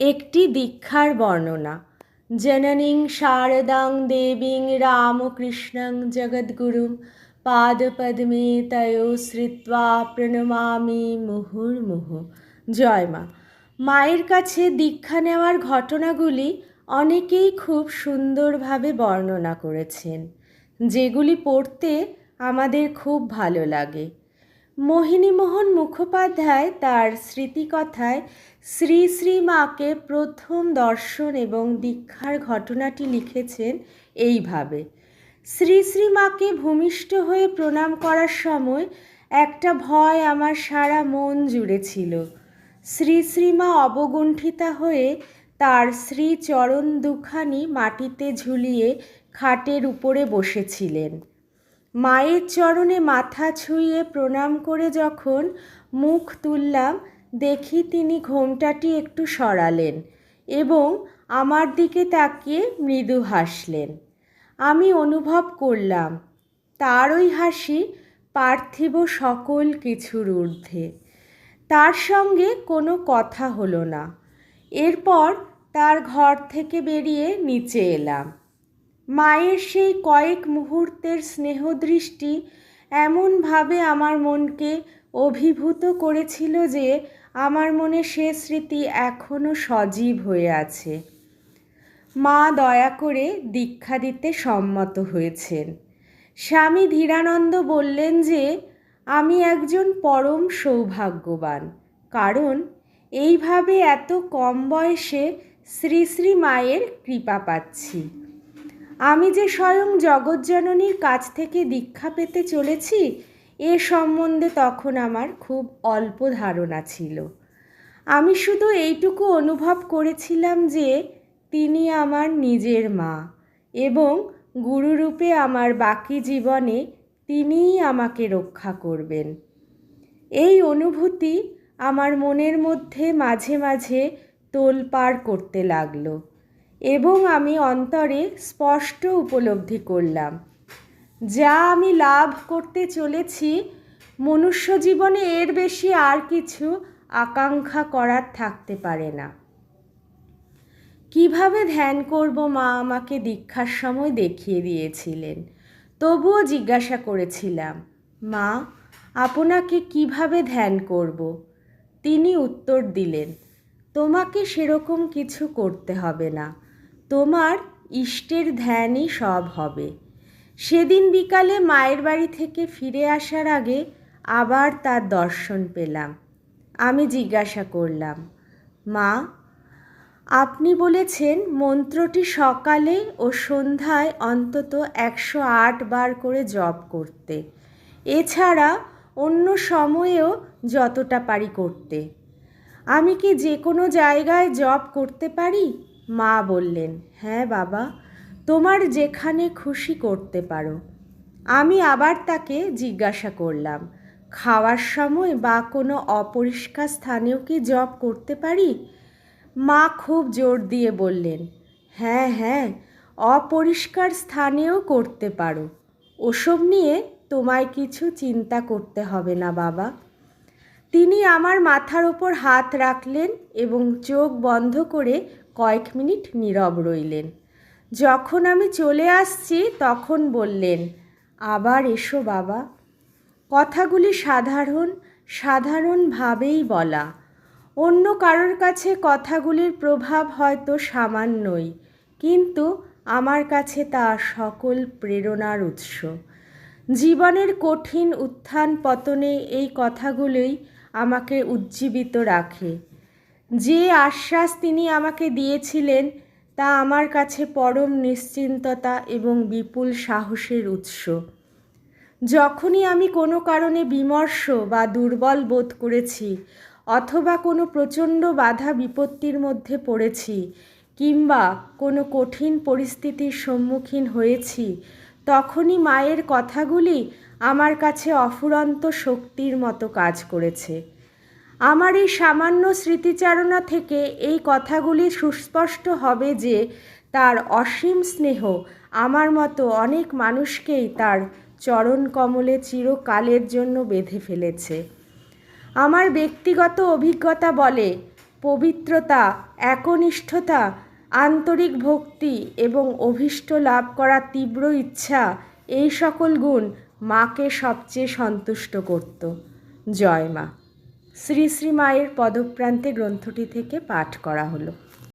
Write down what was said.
একটি দীক্ষার বর্ণনা। জননীং শারদাং দেবীং রামকৃষ্ণং জগদ্গুরুম পাদপদ্মে তয়ো শ্রিত্বা প্রণমামি মুহুর্মুহু। জয় মা। মায়ের কাছে দীক্ষা নেওয়ার ঘটনাগুলি অনেকেই খুব সুন্দরভাবে বর্ণনা করেছেন। যেগুলি পড়তে আমাদের খুব ভালো লাগে। মোহিনীমোহন মুখোপাধ্যায় তার স্মৃতিকথায় শ্রী শ্রী মাকে প্রথম দর্শন এবং দীক্ষার ঘটনাটি লিখেছেন এইভাবে। শ্রী শ্রী মাকে ভূমিষ্ঠ হয়ে প্রণাম করার সময় একটা ভয় আমার সারা মন জুড়ে ছিল। শ্রী শ্রীমা অবগুণ্ঠিতা হয়ে তার শ্রী চরণ দুখানি মাটিতে ঝুলিয়ে খাটের উপরে বসেছিলেন। মায়ের চরণে মাথা ছুঁয়ে প্রণাম করে যখন মুখ তুললাম, দেখি তিনি ঘোমটাটি একটু সরালেন এবং আমার দিকে তাকিয়ে মৃদু হাসলেন। আমি অনুভব করলাম তার ওই হাসি পার্থিব সকল কিছুর ঊর্ধ্বে। তার সঙ্গে কোনো কথা হলো না। এরপর তার ঘর থেকে বেরিয়ে নিচে এলাম। মায়ের সেই কয়েক মুহূর্তের স্নেহদৃষ্টি এমনভাবে আমার মনকে অভিভূত করেছিল যে আমার মনে সে স্মৃতি এখনও সজীব হয়ে আছে। মা দয়া করে দীক্ষা দিতে সম্মত হয়েছেন। স্বামী ধীরানন্দ বললেন যে, আমি একজন পরম সৌভাগ্যবান, কারণ এইভাবে এত কম বয়সে শ্রী শ্রী মায়ের কৃপা পাচ্ছি। আমি যে স্বয়ং জগজ্জননীর কাছ থেকে দীক্ষা পেতে চলেছি, এ সম্বন্ধে তখন আমার খুব অল্প ধারণা ছিল। আমি শুধু এইটুকু অনুভব করেছিলাম যে, তিনি আমার নিজের মা এবং গুরুরূপে আমার বাকি জীবনে তিনিই আমাকে রক্ষা করবেন। এই অনুভূতি আমার মনের মধ্যে মাঝে মাঝে তোলপাড় করতে লাগল। এবং আমি অন্তরে স্পষ্ট উপলব্ধি করলাম। যা আমি লাভ করতে চলেছি, মনুষ্য জীবনে এর বেশি আর কিছু আকাঙ্ক্ষা করার থাকতে পারে না। কীভাবে ধ্যান করব মা আমাকে দীক্ষার সময় দেখিয়ে দিয়েছিলেন। তবুও জিজ্ঞাসা করেছিলাম, মা, আপনাকে কীভাবে ধ্যান করব? তিনি উত্তর দিলেন, তোমাকে সেরকম কিছু করতে হবে না। তোমার ইষ্টের ধ্যানই সব হবে। সেদিন বিকালে মায়ের বাড়ি থেকে ফিরে আসার আগে আবার তার দর্শন পেলাম। আমি জিজ্ঞাসা করলাম, মা, আপনি বলেছেন মন্ত্রটি সকালে ও সন্ধ্যায় অন্তত একশো আট বার করে জপ করতে। এছাড়া অন্য সময়েও যতটা পারি করতে। আমি কি যে কোনো জায়গায় জব করতে পারি? মা বললেন হ্যাঁ বাবা, তোমার যেখানে খুশি করতে পারো। আমি আবার তাকে জিজ্ঞাসা করলাম, খাওয়ার সময় বা কোনো অপরিষ্কার স্থানেও কি জব করতে পারি? মা খুব জোর দিয়ে বললেন হ্যাঁ হ্যাঁ অপরিষ্কার স্থানেও করতে পারো। ওসব নিয়ে তোমায় কিছু চিন্তা করতে হবে না বাবা। তিনি আমার মাথার ওপর হাত রাখলেন এবং চোখ বন্ধ করে কয়েক মিনিট নীরব রইলেন। যখন আমি চলে আসছি, তখন বললেন, আবার এসো বাবা। কথাগুলি সাধারণ, সাধারণভাবেই বলা। অন্য কারোর কাছে কথাগুলির প্রভাব হয়তো সামান্যই, কিন্তু আমার কাছে তা সকল প্রেরণার উৎস। জীবনের কঠিন উত্থান পতনে এই কথাগুলোই আমাকে উজ্জীবিত রাখে। যে আশ্বাস তিনি আমাকে দিয়েছিলেন, তা আমার কাছে পরম নিশ্চিন্ততা এবং বিপুল সাহসের উৎস। যখনই আমি কোনো কারণে বিমর্ষ বা দুর্বল বোধ করেছি, অথবা কোনো প্রচণ্ড বাধা বিপত্তির মধ্যে পড়েছি, কিংবা কোনো কঠিন পরিস্থিতির সম্মুখীন হয়েছি, তখনই মায়ের কথাগুলি আমার কাছে অফুরন্ত শক্তির মতো কাজ করেছে। আমার এই সামান্য স্মৃতিচারণা থেকে এই কথাগুলি সুস্পষ্ট হবে যে তার অসীম স্নেহ আমার মতো অনেক মানুষকেই তার চরণ কমলে চিরকালের জন্য বেঁধে ফেলেছে। আমার ব্যক্তিগত অভিজ্ঞতা বলে, পবিত্রতা, একনিষ্ঠতা, আন্তরিক ভক্তি এবং অভীষ্ট লাভ করার তীব্র ইচ্ছা, এই সকল গুণ মাকে সবচেয়ে সন্তুষ্ট করত। জয় মা। শ্রী শ্রী মায়ের পদপ্রান্তে গ্রন্থটি থেকে পাঠ করা হলো।